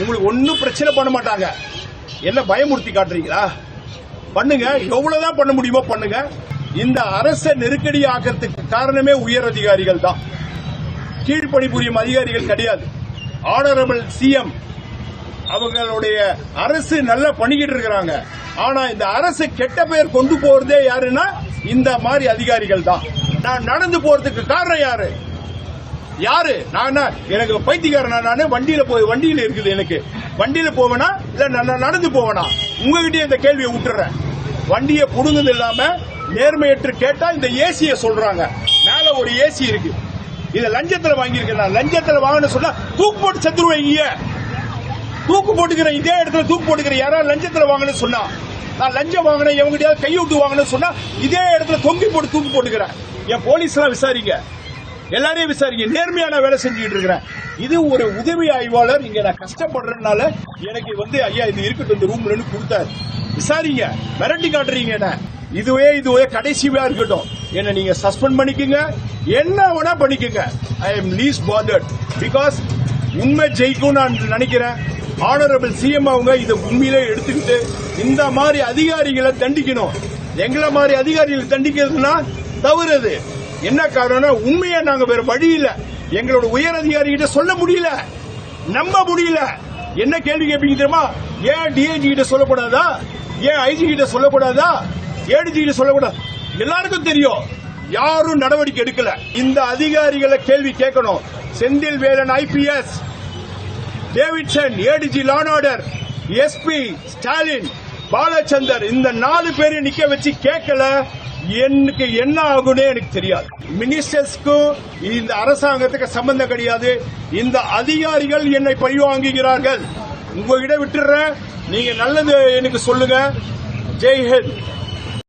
உங்களுக்கு ஒன்னும் பிரச்சனை பண்ண மாட்டாங்க. என்ன பயமுறுத்தி காட்டுறீங்களா? பண்ணுங்க. எவ்வளவுதான் பண்ண முடியுமோ பண்ணுங்க. இந்த அரச நெருக்கடி ஆக்கிறதுக்கு காரணமே உயர் அதிகாரிகள் தான். கீழ்ப்பணிபுரியும் அதிகாரிகள் கிடையாது. ஆனரபிள் சிஎம் அவங்களுடைய அரசு நல்லா பண்ணிக்கிட்டு இருக்கிறாங்க. ஆனா இந்த அரசு கெட்ட பெயர் கொண்டு போறதே யாருன்னா இந்த மாதிரி அதிகாரிகள் தான். நான் நடந்து போறதுக்கு காரணம் யாரு? யாரு? நான் எனக்கு பைத்தியக்காரனா நானு? வண்டியில போய் வண்டியில இருக்குது எனக்கு. வண்டியில போவேனா? இல்ல நான் நடந்து போவேனா? உங்ககிட்டயே இந்த கேள்வியை விட்டுறேன். வண்டியை புடுங்குது இல்லாம நேர்மையற்று கேட்டா இந்த ஏசிய சொல்றாங்க. மேல ஒரு ஏசி இருக்கு. இத லஞ்சத்துல வாங்கியிருக்கேன் நான். லஞ்சத்துல வாங்கன்னு சொன்னா தூக்கு போட்டு செத்துருவீங்க. தூக்கு போட்டுக்கிறேன் இதே இடத்துல தூக்கு போட்டுக்கிறேன் யாராவது லஞ்சத்துல வாங்கன்னு சொன்னா? நான் லஞ்சம் வாங்கினேன் எவங்கிட்டயாவது விட்டு வாங்கன்னு சொன்னா இதே இடத்துல தொங்கி போட்டு தூக்கு போட்டுக்கிறேன். என் போலீஸ் எல்லாம் விசாரிங்க. எல்லாரையும் விசாரிங்க. நேர்மையான வேலை செஞ்சுக்கிட்டு இருக்கிறேன். இது ஒரு உதவி ஆய்வாளர். இங்க நான் கஷ்டப்படுறதுனால எனக்கு வந்து ஐயா இது இருக்கட்டும். இந்த ரூம்ல கொடுத்தாரு. விசாரிங்க. மிரட்டி காட்டுறீங்க என்ன? இதுவே இதுவே கடைசியா இருக்கட்டும். என்ன நீங்க சஸ்பெண்ட் பண்ணிக்கங்க. என்ன வேணா பண்ணிக்கங்க. I am least bothered because உண்மை ஜெயிக்கும் நான் நினைக்கிறேன். ஆனரபிள் சிஎம் அவங்க இதை உண்மையிலே எடுத்துக்கிட்டு இந்த மாதிரி அதிகாரிகளை தண்டிக்கணும். எங்களை மாதிரி அதிகாரிகளை தண்டிக்கிறதுனா தவறு அது. என்ன காரணம் உண்மையை நாங்க வேற வழி இல்ல. எங்களோட உயர் அதிகாரிகிட்ட சொல்ல முடியல. நம்ப முடியல. என்ன கேள்வி கேட்பீங்க தெரியுமா? ஏன் டிஐஜி கிட்ட சொல்லக்கூடாதா? ஏன் ஐஜி கிட்ட சொல்லக்கூடாதா? ஏடிஜி கிட்ட சொல்லக்கூடாது? எல்லாருக்கும் தெரியும். யாரும் நடவடிக்கை எடுக்கல. இந்த அதிகாரிகளை கேள்வி கேட்கணும். Senthil Velan IPS Davidson ADG law and order SP Stalin Balachander இந்த நாலு பேரை நிக்க வச்சு கேட்கல எனக்கு என்ன ஆகுனே எனக்கு தெரியாது. மினிஸ்டர்ஸ்க்கும் இந்த அரசாங்கத்துக்கு சம்பந்தம் கிடையாது. இந்த அதிகாரிகள் என்னை பழிவாங்குகிறார்கள். உங்ககிட்ட விட்டுறேன் நீங்க நல்லது எனக்கு சொல்லுங்க. ஜெய்